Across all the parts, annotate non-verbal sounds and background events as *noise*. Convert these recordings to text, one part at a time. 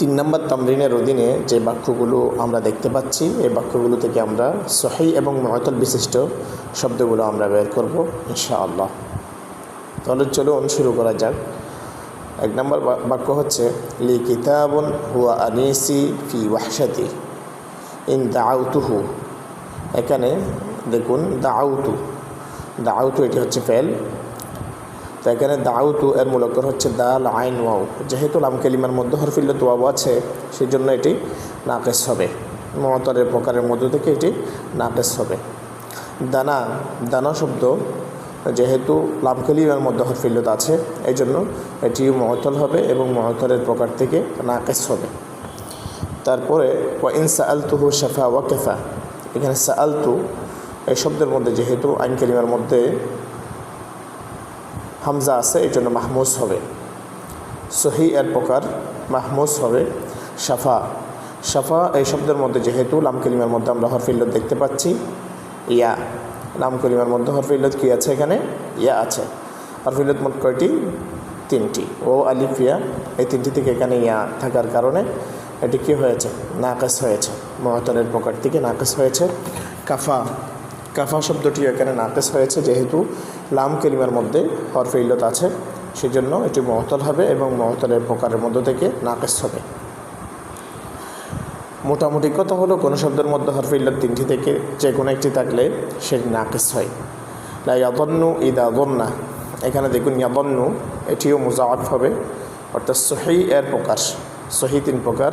তিন নম্বর তামরিনের অধীনে যে বাক্যগুলো আমরা দেখতে পাচ্ছি, এই বাক্যগুলো থেকে আমরা সহি এবং মহতল বিশিষ্ট শব্দগুলো আমরা বের করব, ইনশাআল্লাহ। তাহলে চলুন শুরু করা যাক। এক নম্বর বাক্য হচ্ছে, লি কিতাবুন হুয়া আনিসি ফি ওয়াহশাতি ইন দাউতুহু এখানে দেখুন দাউতু দাউতু এটি হচ্ছে ফেল। তো এখানে দাউতু এর মূলকর হচ্ছে দাল, আইন, ওয়াউ। যেহেতু লাম কালিমার মধ্যে হরফিল্লত ওয়াও আছে সেই জন্য এটি নাকেস হবে। মহতরের প্রকারের মধ্য থেকে এটি নাকেস হবে। দানা দানা শব্দ, যেহেতু লাম কালিমার মধ্যে হরফিল্লত আছে এই জন্য এটিও মহতল হবে এবং মহতরের প্রকার থেকে নাকেস হবে। তারপরে ওয়াইন সাআলতুহু শাফা ওয়া কেফা। এখানে সাআলতু এই শব্দের মধ্যে যেহেতু আইন কালিমার মধ্যে হামজা আছে, এই জন্য মাহমুজ হবে। সহি এর প্রকার মাহমুজ হবে। সাফা সাফা এই শব্দের মধ্যে যেহেতু লাম কালিমার মধ্যে আমরা হরফিল্লত দেখতে পাচ্ছি, ইয়া, লাম কালিমার মধ্যে হরফিল্লত কী আছে এখানে? ইয়া আছে। হরফিল্লত মোট কয়টি? তিনটি। ও, আলিফ, ইয়া, এই তিনটি থেকে এখানে ইয়া থাকার কারণে এটি কী হয়েছে? নাকাস হয়েছে। মহতরের প্রকার থেকে নাকাস হয়েছে। কাফা কাফা শব্দটি এখানে নাকাস হয়েছে, যেহেতু লাম কেলিমার মধ্যে হরফে ইল্লত আছে, সেজন্য এটি মহতল হবে এবং মহতলের প্রকারের মধ্য থেকে নাকেস হবে। মোটামুটি কথা হলো, কোনো শব্দের মধ্যে হরফে ইল্লত তিনটি থেকে যে কোনো একটি থাকলে সেটি নাকেস হয়। লা ইয়াদন্নু ইদা দন্না। এখানে দেখুন, ইয়াদন্নু, এটিও মুজাফ হবে, অর্থাৎ সহি এর প্রকার সহি তিন প্রকার।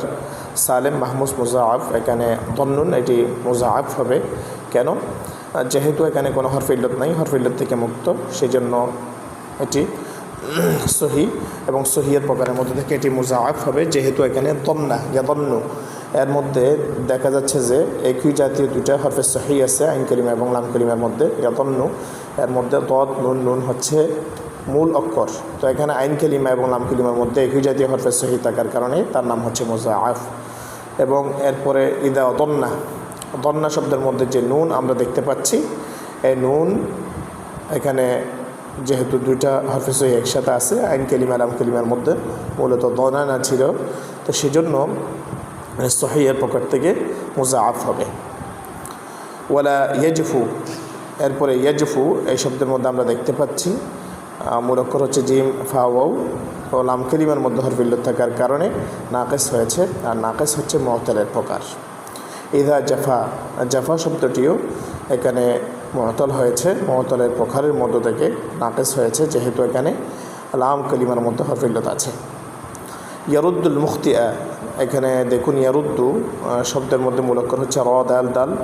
সালেম মাহমুদ মুজাফ এখানে দন্নুন, এটি মুজাফ হবে। কেন? যেহেতু এখানে কোনো হরফিল্লত নাই, হরফিল্লত থেকে মুক্ত সেই জন্য এটি *clears throat* সহি এবং সহিয়ের প্রকারের মধ্যে থেকে এটি মুজাফ হবে, যেহেতু এখানে দন্না, ইয়াদন্ন। এর মধ্যে দেখা যাচ্ছে যে একই জাতীয় দুইটা হরফে সহি আছে, আইন করিমা এবং লাম করিমার মধ্যে, ইয়াদন্ন। এর মধ্যে দদ, নুন নুন হচ্ছে মূল অক্ষর। তো এখানে আইন কেলিমা এবং লাম কেলিমার মধ্যে একই জাতীয় হরফে সহি থাকার কারণে তার নাম হচ্ছে মোজাআফ। এবং এরপরে ইদা দন্না। দন্না শব্দের মধ্যে যে নুন আমরা দেখতে পাচ্ছি এই নুন এখানে যেহেতু দুইটা হরফে সহি একসাথে আছে আইন কেলিমা লাম কেলিমার মধ্যে মূলত দনা না ছিল তো সেজন্য সহিয়ের প্রকার থেকে মোজাআফ হবে। ওয়ালা ইয়াজফু এরপরে ইয়াজফু এই শব্দের মধ্যে আমরা দেখতে পাচ্ছি আহ, মূল অক্ষর হচ্ছে জিম ফাওয়াউ ও লাম কেলিমার মধ্যে হরফিল্লত থাকার কারণে নাকেস হয়েছে আর নাকেস হচ্ছে মহতলের প্রকার। ইদা জাফা। জাফা শব্দটিও এখানে মহতল হয়েছে। মহতলের প্রকারের মধ্য থেকে নাকেস হয়েছে, যেহেতু এখানে লাম কলিমার মধ্যে হরফিল্লত আছে। ইয়ারুদ্দুল মুখতিয়া এখানে দেখুন ইয়ারুদ্দু শব্দের মধ্যে মূল অক্ষর হচ্ছে র, দাল দাল।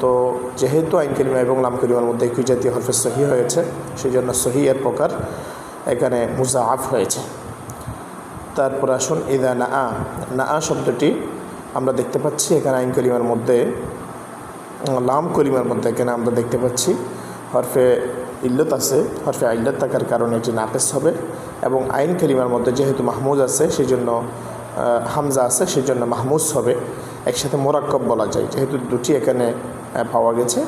তো- যেহেতু আইন কেলিমা এবং লাম কেলিমার মধ্যে একই জাতীয় হরফে সহি হয়েছে সেই জন্য সহি এর প্রকার এখানে মুজাআফ হয়েছে। তারপর আসুন ইদা না আ না শব্দটি আমরা দেখতে পাচ্ছি, এখানে আইন কলিমার মধ্যে লাম কলিমার মধ্যে এখানে আমরা দেখতে পাচ্ছি, হরফে ইল্লত আছে, হরফে আইল্লত থাকার কারণে এটি নাকেস হবে এবং আইন কলিমার মধ্যে যেহেতু মাহমুদ আছে সেই জন্য হামজা আছে সেই জন্য মাহমুজ হবে। একসাথে মোরাক্কব বলা যায়, যেহেতু দুটি এখানে পাওয়া গেছে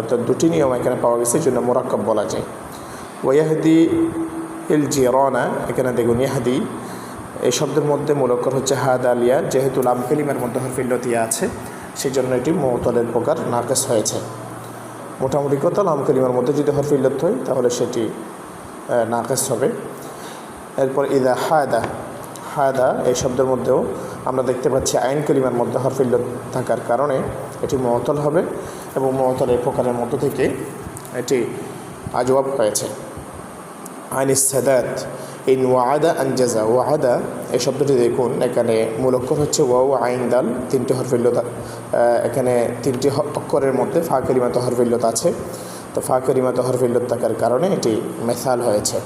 অর্থাৎ দুটি নিয়ম এখানে পাওয়া গেছে এই জন্য মোরাক্কব বলা যায়। ওয়াহদি ইল জিরনা, এখানে দেখুন, ইয়াহাদি এই শব্দের মধ্যে মূল অক্ষর হচ্ছে হাদ আলিয়া যেহেতু লাম কেলিমের মধ্যে হরফিল্লতিয়া আছে সেই জন্য এটি মৌতলের প্রকার নাকেস হয়েছে। মোটামুটি কথা, লাম কেলিমার মধ্যে যদি হরফিল্লত হয়, তাহলে সেটি নাকেস হবে। এরপর ইদা হায়দা হায়দা এই শব্দের মধ্যেও আমরা দেখতে পাচ্ছি আইন কলিমার মধ্যে হরফিল্লত থাকার কারণে এটি মহতল হবে এবং মহতল মহতলের প্রকারের মধ্য থেকে এটি আজওয়াব হয়েছে। আইন সাদাত এই ওয়াদা আনজাজা ওয়াহাদা এই শব্দটি দেখুন, এখানে মূল অক্ষর হচ্ছে ওয়াও আইন দাল, তিনটি হরফিল্লত এখানে তিনটি অক্ষরের মধ্যে ফা করিমাত হরফিল্লত আছে। তো ফা করিমাত হরফিল্লত থাকার কারণে এটি মেসাল হয়েছে।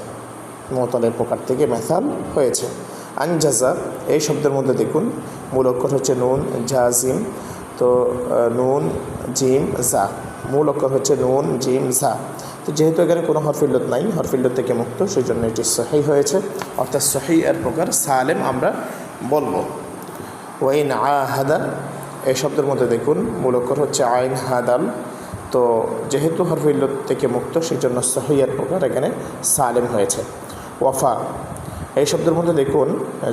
মতলের প্রকার থেকে মেসাল হয়েছে। আনজাজা এই শব্দের মধ্যে দেখুন, মূল অক্ষর হচ্ছে নুন জাজিম তো নুন, জিম, জা। মূল অক্ষর হচ্ছে নুন, জিম, জা। তো যেহেতু এখানে কোনো হরফিল্লত নাই হরফিল্লত থেকে মুক্ত সেই জন্য এটি সহি হয়েছে। অর্থাৎ সহি এর প্রকার সালেম আমরা বলব। ওয়াইন আহাদা, এই শব্দের মধ্যে দেখুন, মূল অক্ষর হচ্ছে আইন হাদাল। তো যেহেতু হরফিল্লত থেকে মুক্ত সেই জন্য সহি এর প্রকার এখানে সালেম হয়েছে। ওয়াফা, এই শব্দের মধ্যে দেখুন,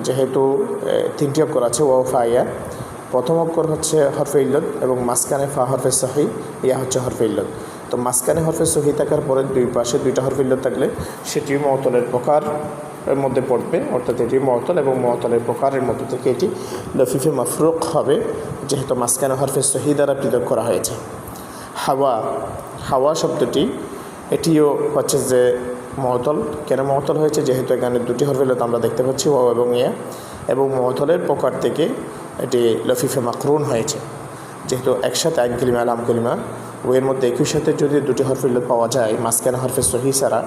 যেহেতু তিনটি অক্ষর আছে ওয়া ফাইয়া প্রথম অক্ষর হচ্ছে হরফে ইল্লত এবং মাঝখানে ফা হরফে সহি, ইয়া হচ্ছে হরফে ইল্লত। তো মাঝখানে হরফে সহি থাকার পরে দুই পাশে দুইটা হরফে ইল্লত থাকলে সেটি মহতলের প্রকার এর মধ্যে পড়বে, অর্থাৎ এটি মহতল এবং মহতলের প্রকারের মধ্যে থেকে এটি লফিফে মাফরুক হবে, যেহেতু মাঝখানে হরফে সহি দ্বারা পৃথক করা হয়েছে। হাওয়া হাওয়া শব্দটি এটিও হচ্ছে যে মহতল কেন মহতল হয়েছে? যেহেতু এখানে দুটি হরফিলত আমরা দেখতে পাচ্ছি ও এবং ইয়া, এবং মহতলের প্রকার থেকে এটি লফিফে মাকরুন হয়েছে। যেহেতু একসাথে আইন কলিমা আলাম কলিমা ওয়ের মধ্যে একই সাথে যদি দুটি হরফিলত পাওয়া যায়, মাঝখানে হরফে সহি ছাড়া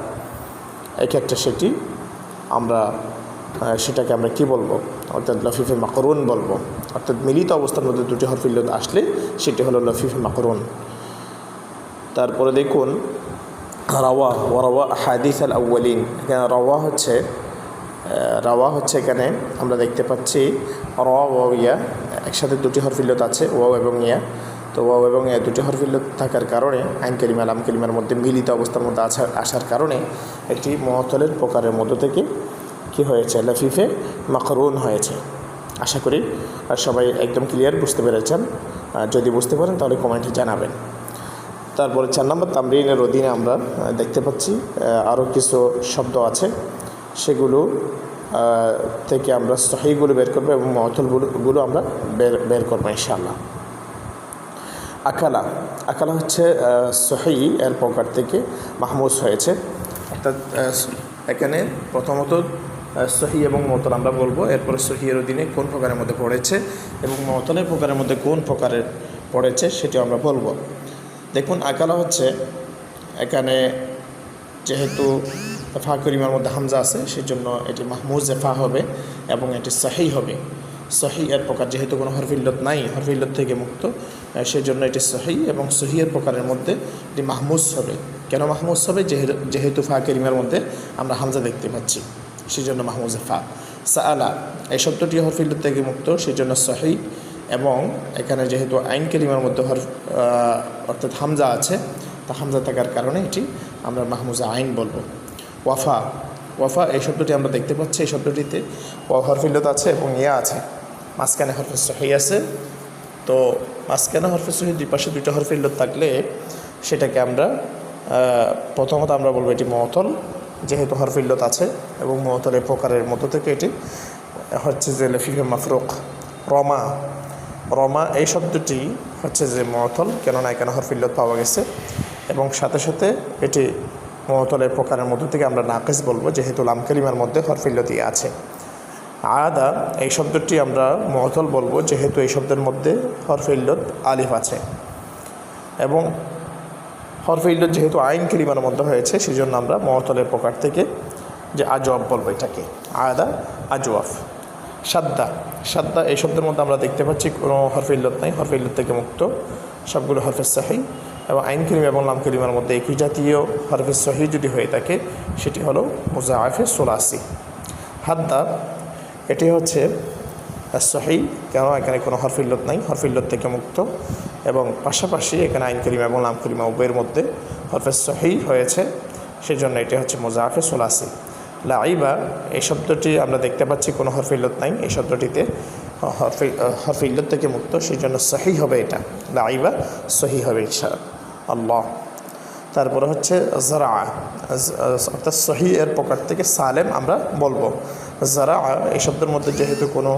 এক্ষেত্রে সেটি আমরা সেটাকে আমরা কি বলব? অর্থাৎ লফিফে মাকরুন বলব। অর্থাৎ মিলিত অবস্থার মধ্যে দুটি হরফিল্লত আসলে সেটি হলো লফিফে মাকরুন। তারপরে দেখুন রাওয়া ওয়ারাওয়া হাদিস আল আউ্বালিন এখানে রাওয়া হচ্ছে রাওয়া হচ্ছে এখানে আমরা দেখতে পাচ্ছি, র ও ইয়া, একসাথে দুটি হরফিল্লত আছে ও এবং ইয়া। তো ও এবং ইয়া দুটি হরফিল্লত থাকার কারণে আইন কলিমা আলাম কলিমার মধ্যে মিলিত অবস্থার মধ্যে আসার আসার কারণে একটি মহতলের প্রকারের মধ্য থেকে কি হয়েছে? লফিফে মাকরুন হয়েছে। আশা করি সবাই একদম ক্লিয়ার বুঝতে পেরেছেন। আর যদি বুঝতে পারেন তাহলে কমেন্টে জানাবেন। তারপরে চার নম্বর তামরিনের অধীনে আমরা দেখতে পাচ্ছি আরও কিছু শব্দ আছে। সেগুলো থেকে আমরা সহিগুলো বের করব এবং মহতলগুলো, গুলো আমরা বের বের করব ইনশাআল্লাহ। আকালা। আকালা হচ্ছে সহি এর প্রকার থেকে মাহমুজ হয়েছে। অর্থাৎ এখানে প্রথমত সহি এবং মতল আমরা বলব। এরপরে সহিয়ের অধীনে কোন প্রকারের মধ্যে পড়েছে এবং মতলের প্রকারের মধ্যে কোন প্রকারের পড়েছে সেটি আমরা বলব। দেখুন, আকালা হচ্ছে, এখানে যেহেতু ফা করিমার মধ্যে হামজা আছে, সেজন্য এটি মাহমুজ ফা হবে এবং এটি সাহি হবে। সহি, এর প্রকার যেহেতু কোনো হরফিল্লত নাই, হরফিল্লত থেকে মুক্ত সেজন্য এটি সহি এবং সহিয়ের প্রকারের মধ্যে এটি মাহমুজ হবে। কেন মাহমুজ হবে? যেহেতু ফা করিমার মধ্যে আমরা হামজা দেখতে পাচ্ছি, সেজন্য মাহমুজে ফা। সাআলা, এই শব্দটি হরফিল্লত থেকে মুক্ত, সেজন্য সহি এবং এখানে যেহেতু আইন কেলিমার মধ্যে হর অর্থাৎ হামজা আছে, তা হামজা থাকার কারণে এটি আমরা মাহমুজা আইন বলব। ওয়াফা ওয়াফা, এই শব্দটি আমরা দেখতে পাচ্ছি। এই শব্দটিতে হরফিল্লত আছে এবং ইয়া আছে। মাঝখানে হরফে সহি আছে। তো মাঝখানে হরফে সহি, দুই পাশে দুইটা হরফিল্লত থাকলে সেটাকে আমরা প্রথমত আমরা বলব এটি মহতল যেহেতু হরফিল্লত আছে এবং মহতলের প্রকারের মধ্য থেকে এটি হচ্ছে যে লফিফে মাফরুক। রমা রমা, এই শব্দটি হচ্ছে যে মহতল কেননা এখানে হরফিল্লত পাওয়া গেছে। এবং সাথে সাথে এটি মহতলের প্রকারের মধ্য থেকে আমরা নাকেশ বলব, যেহেতু লামকালিমার মধ্যে হরফিল্লতি আছে। আদা এই শব্দটি আমরা মহতল বলব, যেহেতু এই শব্দের মধ্যে হরফিল্লত আলিফ আছে। এবং হরফিল্লত যেহেতু আইন কেলিমার মধ্যে হয়েছে সেই জন্য আমরা মহতলের প্রকার থেকে যে আজওয়াব বলব এটাকে। আদা আজওয়াফ। সাদ্দা সাদ্দা, এই শব্দের মধ্যে আমরা দেখতে পাচ্ছি কোনো হরফে ইল্লত নাই। হরফে ইল্লত থেকে মুক্ত সবগুলো হরফে সাহি। এবং আইন করিম এবং লাম করিমার মধ্যে একই জাতীয় হরফে সহি যদি হয়ে থাকে, সেটি হলো মুজাফে সোলাসি। হাদ্দা এটি হচ্ছে সহি কেন এখানে কোনো হরফিল্লত নাই হরফিল্লত থেকে মুক্ত। এবং পাশাপাশি এখানে আইন করিম এবং লাম করিমা উভয়ের মধ্যে হরফে সহি হয়েছে, সেজন্য এটি হচ্ছে মোজাফে সোলাসি। লাইবা এই শব্দটি আমরা দেখতে পাচ্ছি কোনো হরফিল্লত নাই, এই শব্দটিতে হরফি হরফিল্লত থেকে মুক্ত সেই জন্য সহি হবে এটা। লাইবা সহি হবে ইনশা আল্লাহ। তারপরে হচ্ছে জারা অর্থাৎ সহি এর প্রকার থেকে সালেম আমরা বলব। জারা এই শব্দের মধ্যে যেহেতু কোনো